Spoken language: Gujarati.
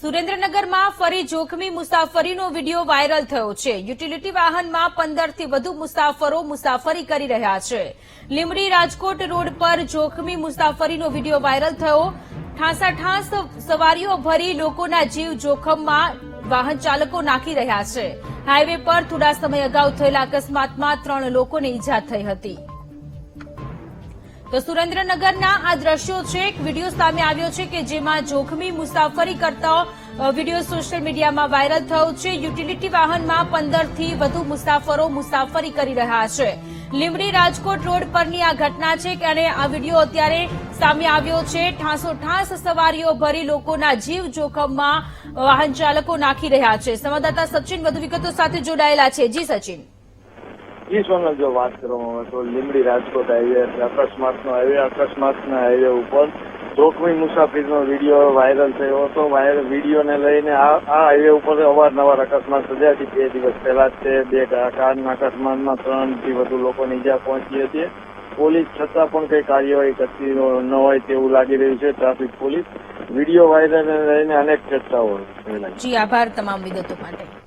સુરેન્દ્રનગરમાં ફરી જોખમી મુસાફરીનો વીડિયો વાયરલ થયો છે. યુટિલિટી વાહનમાં પંદરથી વધુ મુસાફરો મુસાફરી કરી રહ્યા છે. લીમડી રાજકોટ રોડ પર જોખમી મુસાફરીનો વીડિયો વાયરલ થયો. ઠાંસાઠાંસ સવારીઓ ભરી લોકોના જીવ જોખમમાં વાહન ચાલકો નાખી રહ્યા છે. હાઈવે પર થોડા સમય અગાઉ થયેલા અકસ્માતમાં ત્રણ લોકોને ઈજા થઈ હતી. તો સુરેન્દ્રનગરના આ દ્રશ્યો છે, એક વીડિયો સામે આવ્યો છે કે જેમાં જોખમી મુસાફરી કરતા વીડિયો સોશિયલ મીડિયામાં વાયરલ થયો છે. યુટિલિટી વાહનમાં પંદરથી વધુ મુસાફરો મુસાફરી કરી રહ્યા છે. લીમડી રાજકોટ રોડ પરની આ ઘટના છે અને આ વીડિયો અત્યારે સામે આવ્યો છે. ઠાંસોઠાંસ સવારીઓ ભરી લોકોના જીવ જોખમમાં વાહન ચાલકો નાખી રહ્યા છે. સંવાદદાતા સચિન વધુ વિગતો સાથે જોડાયેલા છે. જી સચિન. જી જો વાત કરવામાં આવે તો લીમડી રાજકોટ હાઈવે અકસ્માતનો હાઈવે, અકસ્માતના હાઈવે ઉપર જોખમી મુસાફરીનો વીડિયો વાયરલ થયો હતો. વાયરલ વિડીયોને લઈને આ હાઈવે ઉપર અવારનવાર અકસ્માત થયા છે. બે દિવસ પહેલા જ તે બે કારના અકસ્માતમાં ત્રણથી વધુ લોકોને ઈજા પહોંચી હતી. પોલીસ છતાં પણ કઈ કાર્યવાહી કરતી ન હોય તેવું લાગી રહ્યું છે. ટ્રાફિક પોલીસ વીડિયો વાયરલને લઈને અનેક ચર્ચાઓ જી, આભાર તમામ વિગતો માટે.